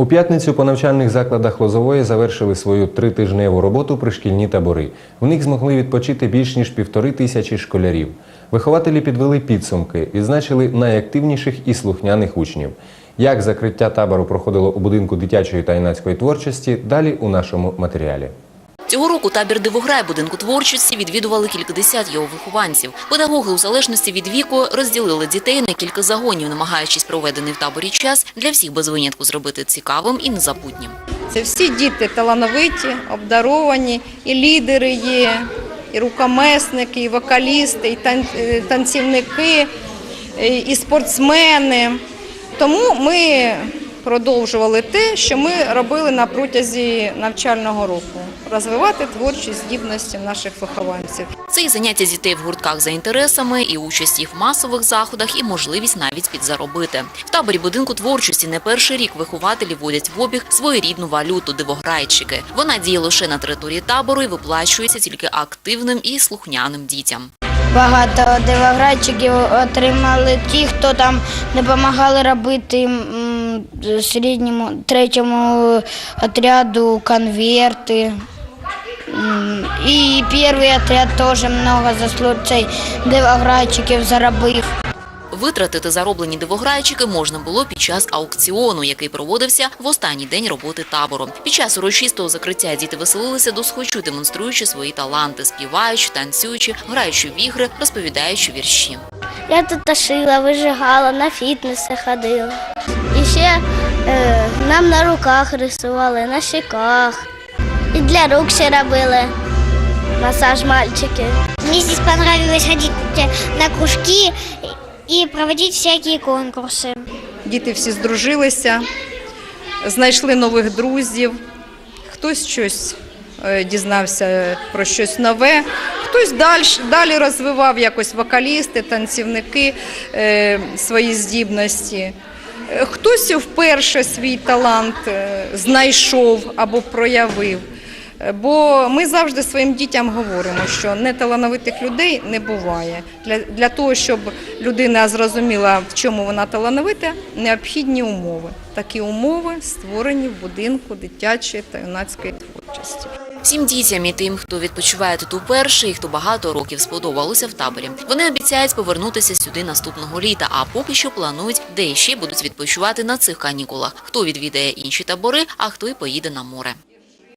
У п'ятницю по навчальних закладах Лозової завершили свою тритижневу роботу пришкільні табори. В них змогли відпочити більш ніж півтори тисячі школярів. Вихователі підвели підсумки, відзначили найактивніших і слухняних учнів. Як закриття табору проходило у будинку дитячої та юнацької творчості, далі у нашому матеріалі. Цього року табір «Дивограй» будинку творчості відвідували кількадесят його вихованців. Педагоги у залежності від віку розділили дітей на кілька загонів, намагаючись проведений в таборі час для всіх без винятку зробити цікавим і незабутнім. Це всі діти талановиті, обдаровані, і лідери є, і рукомесники, і вокалісти, і е, танцівники, е, і спортсмени. Тому ми продовжували те, що ми робили на протязі навчального року розвивати творчі здібності наших вихованців. Це і заняття дітей в гуртках за інтересами, і участь їх в масових заходах, і можливість навіть підзаробити. В таборі будинку творчості не перший рік вихователі вводять в обіг своєрідну валюту дивограйчики. Вона діє лише на території табору і виплачується тільки активним і слухняним дітям. Багато дивоградчиків отримали ті, хто там допомагали робити середньому третьому отряду конверти. І перший отряд теж много заслуг цей дивоградчиків заробив. Витратити зароблені дивограйчики можна було під час аукціону, який проводився в останній день роботи табору. Під час урочистого закриття діти веселилися до схочу, демонструючи свої таланти, співаючи, танцюючи, граючи в ігри, розповідаючи вірші. Я тут шила, вижигала, на фітнеси ходила. І ще е, нам на руках рисували, на щеках. І для рук ще робили масаж мальчики. Мне здесь понравилось ходить на кружки и проводить всякие конкурсы. Діти всі здружилися, знайшли нових друзів, хтось щось е, дізнався про щось нове, хтось далі, далі розвивав якось вокалісти, танцівники е, свої здібності. Е, Хтось вперше свій талант е, знайшов або проявив. Бо ми завжди своїм дітям говоримо, що неталановитих людей не буває. Для, для того, щоб людина зрозуміла, в чому вона талановита, необхідні умови. Такі умови створені в будинку дитячої та юнацької творчості. Всім дітям і тим, хто відпочиває тут уперше і хто багато років сподобалося в таборі. Вони обіцяють повернутися сюди наступного літа, а поки що планують, де ще будуть відпочивати на цих канікулах. Хто відвідає інші табори, а хто й поїде на море.